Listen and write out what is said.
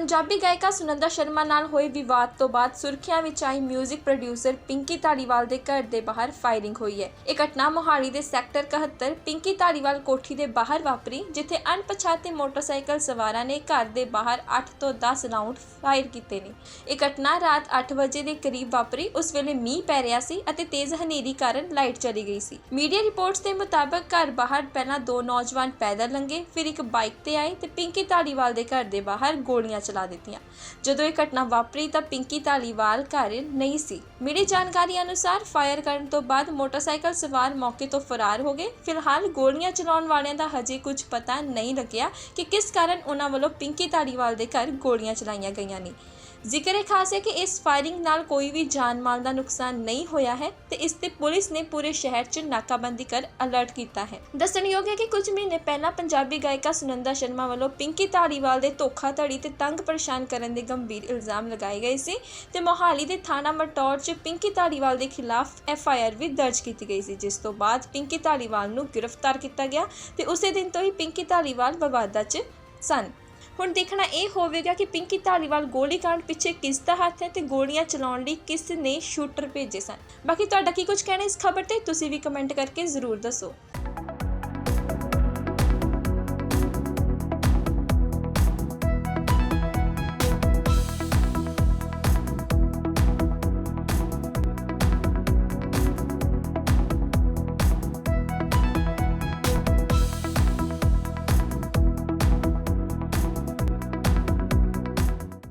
ਪੰਜਾਬੀ ਗਾਇਕਾ ਸੁਨੰਦਾ ਸ਼ਰਮਾ ਨਾਲ ਹੋਏ ਵਿਵਾਦ ਤੋਂ ਬਾਅਦ ਸੁਰਖੀਆਂ ਵਿੱਚ ਆਈ 뮤직 ਪ੍ਰੋਡਿਊਸਰ ਪਿੰਕੀ ਧਾਲੀਵਾਲ ਦੇ ਘਰ ਦੇ ਬਾਹਰ ਫਾਇਰਿੰਗ ਹੋਈ ਹੈ। ਇਹ ਘਟਨਾ ਮੋਹਾਲੀ ਦੇ ਸੈਕਟਰ 71 ਪਿੰਕੀ ਧਾਲੀਵਾਲ ਕੋਠੀ ਦੇ ਬਾਹਰ ਵਾਪਰੀ, ਜਿੱਥੇ ਅਣਪਛਾਤੇ ਮੋਟਰਸਾਈਕਲ ਸਵਾਰਾਂ ਨੇ ਘਰ ਦੇ ਬਾਹਰ 8 ਤੋਂ 10 ਰਾਉਂਡ ਫਾਇਰ ਕੀਤੇ ਨੇ। ਇਹ ਘਟਨਾ ਰਾਤ 8 ਵਜੇ ਦੇ ਕਰੀਬ ਵਾਪਰੀ, ਉਸ ਵੇਲੇ ਮੀਂਹ ਪੈ ਰਿਹਾ ਸੀ ਅਤੇ ਤੇਜ਼ ਹਨੇਰੀ ਕਾਰਨ ਲਾਈਟ ਚਲੀ ਗਈ ਸੀ। ਮੀਡੀਆ ਰਿਪੋਰਟਸ ਦੇ ਮੁਤਾਬਕ ਘਰ ਬਾਹਰ ਪਹਿਲਾਂ ਦੋ ਨੌਜਵਾਨ ਪੈਦਲ ਲੰਘੇ, ਫਿਰ ਇੱਕ ਬਾਈਕ ਤੇ ਆਏ ਤੇ ਪਿੰਕੀ ਧਾਲੀਵਾਲ ਦੇ ਘਰ ਦੇ ਬਾਹਰ ਗੋਲੀਆਂ ਚਲਾ ਦਿੱਤੀਆਂ। ਜਦੋਂ ਇਹ ਘਟਨਾ ਵਾਪਰੀ ਤਾਂ ਪਿੰਕੀ ਧਾਲੀਵਾਲ ਘਰ ਨਹੀਂ ਸੀ। ਮਿਲੀ ਜਾਣਕਾਰੀ ਅਨੁਸਾਰ ਫਾਇਰ ਕਰਨ ਤੋਂ ਬਾਅਦ ਮੋਟਰਸਾਈਕਲ ਸਵਾਰ ਮੌਕੇ ਤੋਂ ਫਰਾਰ ਹੋ ਗਏ। ਫਿਲਹਾਲ ਗੋਲੀਆਂ ਚਲਾਉਣ ਵਾਲਿਆਂ ਦਾ ਹਜੇ ਕੁਝ ਪਤਾ ਨਹੀਂ ਲੱਗਿਆ ਕਿ ਕਿਸ ਕਾਰਨ ਉਹਨਾਂ ਵੱਲੋਂ ਪਿੰਕੀ ਧਾਲੀਵਾਲ ਦੇ ਘਰ ਗੋਲੀਆਂ ਚਲਾਈਆਂ ਗਈਆਂ ਨੇ। ਜ਼ਿਕਰ ਹੈ ਖਾਸ ਹੈ ਕਿ ਇਸ ਫਾਇਰਿੰਗ ਨਾਲ ਕੋਈ ਵੀ ਜਾਨ ਮਾਲ ਦਾ ਨੁਕਸਾਨ ਨਹੀਂ ਹੋਇਆ ਹੈ ਤੇ ਇਸ ਤੇ ਪੁਲਿਸ ਨੇ ਪੂਰੇ ਸ਼ਹਿਰ 'ਚ ਨਾਕਾਬੰਦੀ ਕਰ ਅਲਰਟ ਕੀਤਾ ਹੈ। ਦੱਸਣਯੋਗ ਹੈ ਕਿ ਕੁਝ ਮਹੀਨੇ ਪਹਿਲਾਂ ਪੰਜਾਬੀ ਗਾਇਕਾ ਸੁਨੰਦਾ ਸ਼ਰਮਾ ਵੱਲੋਂ ਪਿੰਕੀ ਧਾਲੀਵਾਲ ਦੇ ਧੋਖਾਧੜੀ ਤੇ ਤੰਗ ਪਰੇਸ਼ਾਨ ਕਰਨ ਦੇ ਗੰਭੀਰ ਇਲਜ਼ਾਮ ਲਗਾਏ ਗਏ ਸੀ ਤੇ ਮੋਹਾਲੀ ਦੇ ਥਾਣਾ ਮਟੌਰ 'ਚ ਪਿੰਕੀ ਧਾਲੀਵਾਲ ਦੇ ਖਿਲਾਫ ਐਫ ਆਈ ਆਰ ਵੀ ਦਰਜ ਕੀਤੀ ਗਈ ਸੀ, ਜਿਸ ਤੋਂ ਬਾਅਦ ਪਿੰਕੀ ਧਾਲੀਵਾਲ ਨੂੰ ਗ੍ਰਿਫਤਾਰ ਕੀਤਾ ਗਿਆ ਤੇ ਉਸੇ ਦਿਨ ਤੋਂ ਹੀ ਪਿੰਕੀ ਧਾਲੀਵਾਲ ਵਿਵਾਦਾਂ 'ਚ ਸਨ। ਹੁਣ ਦੇਖਣਾ ਇਹ ਹੋਵੇਗਾ ਕਿ ਪਿੰਕੀ ਧਾਲੀਵਾਲ ਗੋਲੀकांड ਪਿੱਛੇ ਕਿਸ ਦਾ ਹੱਥ ਹੈ ਤੇ ਗੋਲੀਆਂ ਚਲਾਉਣ ਲਈ ਕਿਸ ਨੇ ਸ਼ੂਟਰ ਭੇਜੇ ਸਨ। ਬਾਕੀ ਤੁਹਾਡਾ ਕੀ ਕੁਝ ਕਹਿਣਾ ਇਸ ਖਬਰ ਤੇ, ਤੁਸੀਂ ਵੀ ਕਮੈਂਟ ਕਰਕੇ ਜ਼ਰੂਰ ਦੱਸੋ।